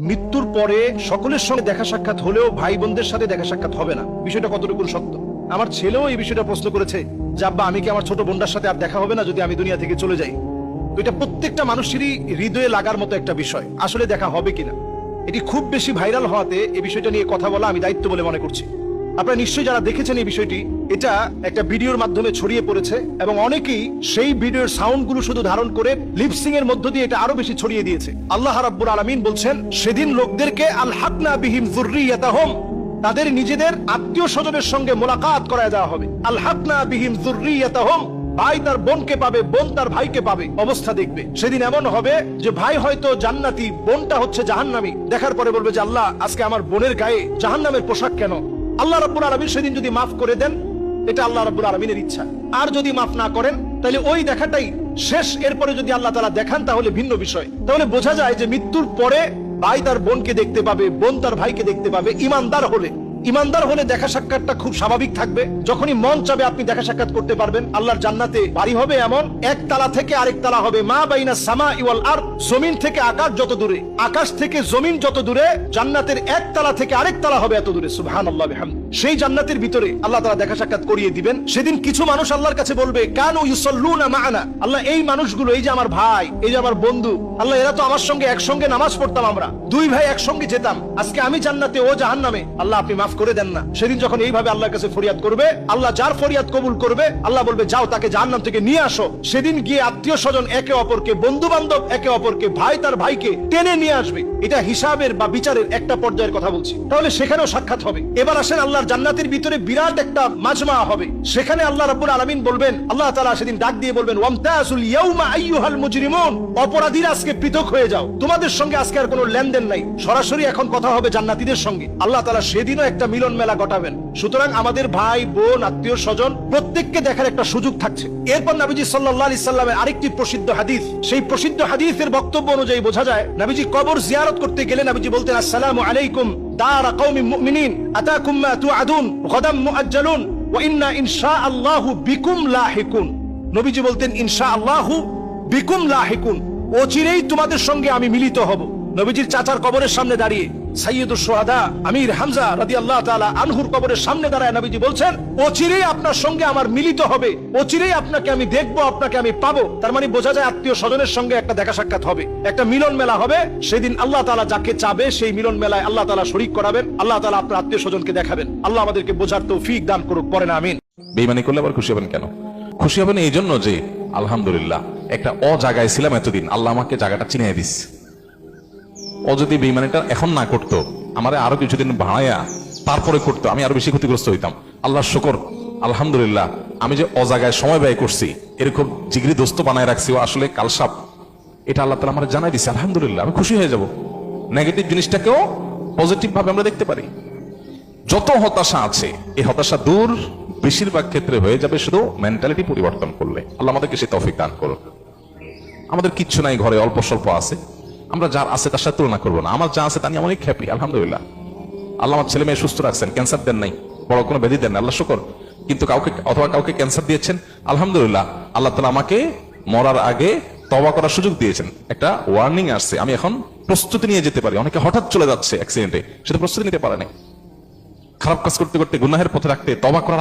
মৃত্যুর পরে সকলের সঙ্গে দেখা সাক্ষাৎ হলেও ভাই বোনদের সাথে দেখা সাক্ষাৎ হবে না। বিষয়টা কতটুকু সত্য? আমার ছেলেও এই বিষয়টা প্রশ্ন করেছে যে, আব্বা, আমি কি আমার ছোট বোনটার সাথে আর দেখা হবে না যদি আমি দুনিয়া থেকে চলে যাই? তো এটা প্রত্যেকটা মানুষেরই হৃদয়ে লাগার মতো একটা বিষয়, আসলে দেখা হবে কিনা। এটি খুব বেশি ভাইরাল হওয়াতে এই বিষয়টা নিয়ে কথা বলা আমি দায়িত্ব বলে মনে করছি। আপনারা নিশ্চয়ই যারা দেখেছেন এই বিষয়টি, এটা একটা ভিডিওর মাধ্যমে ছড়িয়ে পড়েছে এবং অনেকেই সেই ভিডিওর সাউন্ডগুলো শুধু ধারণ করে লিপসিং এর মধ্য দিয়ে এটা আরও বেশি ছড়িয়ে দিয়েছে। আল্লাহ রাব্বুল আলামিন বলছেন, সেদিন লোকদেরকে আল হাকনা বিহিম যুররিয়াতাহুম, তাদের নিজেদের আত্মীয় স্বজনের সঙ্গে মোলাকাত করায় দেওয়া হবে। আল হাকনা বিহিম যুররিয়াতাহুম, ভাই তার বোনকে পাবে, বোন তার ভাইকে পাবে। অবস্থা দেখবে। সেদিন এমন হবে যে ভাই হয়তো জান্নাতি, বোনটা হচ্ছে জাহান্নামী। দেখার পরে বলবে যে, আল্লাহ, আজকে আমার বোনের গায়ে জাহান্নামের পোশাক কেন? আল্লাহ রাব্বুল আলমী সেদিন যদি মাফ করে দেন, এটা আল্লাহ রাব্বুল আলমিনের ইচ্ছা। আর যদি মাফ না করেন, তাহলে ওই দেখাটাই শেষ। এরপরে যদি আল্লাহ তালা দেখান, তাহলে ভিন্ন বিষয়। তাহলে বোঝা যায় যে মৃত্যুর পরে ভাই তার বোনকে দেখতে পাবে, বোন তার ভাইকে দেখতে পাবে ইমানদার হলে। ইমানদার হলে দেখা সাক্ষাৎটা খুব স্বাভাবিক থাকবে। যখনই মন চাবে আপনি দেখা সাক্ষাৎ করতে পারবেন। আল্লাহর জান্নাতে বাড়ি হবে এমন, এক তালা থেকে আরেক তালা হবে। মা বাইনা সামা ইওয়াল আর জমিন থেকে আকাশ যত দূরে। আকাশ থেকে জমিন যত দূরে, জান্নাতের এক তালা থেকে আরেক তালা হবে এত দূরে। সুহান আল্লাহ সেই জান্নাতের ভিতরে আল্লাহ তারা দেখা সাক্ষাৎ করিয়ে দিবেন। সেদিন কিছু মানুষ আল্লাহর কাছে বলবে, কেন ইউসল্লুনা মাআনা আল্লাহ, এই মানুষগুলো, এই যে আমার ভাই, এই যে আমার বন্ধু, আল্লাহ, এরা তো আমার সঙ্গে একসঙ্গে নামাজ পড়তাম আমরা। দুই ভাই একসঙ্গে যেতাম। আজকে আমি জান্নাতে, ও জাহান্নামে। আল্লাহ, আপনি মাফ করে দেন না। সেদিন যখন এইভাবে আল্লাহর কাছে ফরিয়াদ করবে, আল্লাহ যার ফরিয়াদ কবুল করবে, আল্লাহ বলবে, যাও তাকে জাহান্নাম থেকে নিয়ে আসো। সেদিন গিয়ে আত্মীয় স্বজন একে অপরকে বন্ধু বান্ধব একে অপরকে, ভাই তার ভাইকে টেনে নিয়ে আসবে। এটা হিসাবের বা বিচারের একটা পর্যায়ের কথা বলছি। তাহলে সেখানেও সাক্ষাৎ হবে। এবার আসেন আল্লাহর জান্নাতের ভিতরে বিরাট একটা মাজমা হবে। সেখানে আল্লাহ রাব্বুল আলামিন বলবেন, আল্লাহ তাআলা সেদিন ডাক দিয়ে বলবেন, ওয়ামতাসুল ইয়াউমা আইয়ুহাল মুজরিমুন। অপরাধীরা আজকে পৃথক হয়ে যাও। তোমাদের সঙ্গে আজকে আর কোনো লেনদেন নাই। সরাসরি এখন কথা হবে জান্নাতীদের সঙ্গে। আল্লাহ তাআলা সেদিনও একটা মিলন মেলা ঘটাবেন সুতরাং আমাদের ভাই, বোন, আত্মীয় স্বজন, প্রত্যেককে দেখার একটা সুযোগ থাকছে। এরপর নবীজি সাল্লাল্লাহু আলাইহি সাল্লামের আরেকটি প্রসিদ্ধ হাদিস। সেই প্রসিদ্ধ হাদিসের বক্তব্য অনুযায়ী বোঝা যায়, নবীজি কবর জিয়ারত করতে গেলে নবীজি বলতেন, আসসালামু আলাইকুম। দার কওমি মুমিনিন আতাকুম মা তুআদুন গাদাম মুআজ্জালুন ওয়া ইন্না ইনশাআল্লাহু বিকুম লাহিকুন নবীজি বলতেন ইনশাআল্লাহু বিকুম লাহিকুন অচিরেই তোমাদের সঙ্গে আমি মিলিত হব। নবীজির চাচার কবরের সামনে দাঁড়িয়ে। মানে করাবেন। আল্লাহ তাআলা আপনার আত্মীয় স্বজনকে দেখাবেন। আল্লাহ আমাদেরকে বোঝার দান করলে আবার খুশি হবেন কেন? খুশি এই জন্য যে, আলহামদুলিল্লাহ, একটা অ জায়গায় ছিলাম এতদিন। আল্লাহ আমাকে জায়গাটা চিনিয়ে দিস। ও যদি বেইমানিটা এখন না করতো, আমার আরও কিছুদিন ভাড়াইয়া তারপরে করতো, আমি আরও বেশি ক্ষতিগ্রস্ত হইতাম। আল্লাহ শুকর, আলহামদুলিল্লাহ, আমি যে অজাগায় সময় ব্যয় করছি, এরকম জিগরি দোস্ত বানায় রাখছি, ও আসলে কালসাপ। এটা আল্লাহ তালা আমার জানাই দিচ্ছে আলহামদুলিল্লাহ, আমি খুশি হয়ে যাব। নেগেটিভ জিনিসটাকেও পজিটিভ ভাবে আমরা দেখতে পারি। যত হতাশা আছে, এই হতাশা দূর বেশিরভাগ ক্ষেত্রে হয়ে যাবে শুধু মেন্টালিটি পরিবর্তন করলে। আল্লাহ আমাদেরকে সে তফিক দান করুন আমাদের কিচ্ছু নাই, ঘরে অল্প স্বল্প আছে। আমরা যার আছে তার সাথে তুলনা করব না। আমার যা আছে তা নিয়ে অনেক হ্যাপি আলহামদুলিল্লাহ। আল্লাহ আমার ছেলে মেয়ে সুস্থ রাখছেন ক্যান্সার দেন নাই বড় কোনো ব্যাধি দেন না, আল্লাহ শুকর। কিন্তু কাউকে অথবা কাউকে ক্যান্সার দিয়েছেন আলহামদুলিল্লাহ আল্লাহ তালা আমাকে মরার আগে তবা করার সুযোগ দিয়েছেন। একটা ওয়ার্নিং আসছে আমি এখন প্রস্তুতি নিয়ে যেতে পারি। অনেকে হঠাৎ চলে যাচ্ছে অ্যাক্সিডেন্টে সেটা প্রস্তুতি নিতে পারে নাই। খারাপ কাজ করতে করতে গুনাহের পথে রাখতে তবা করার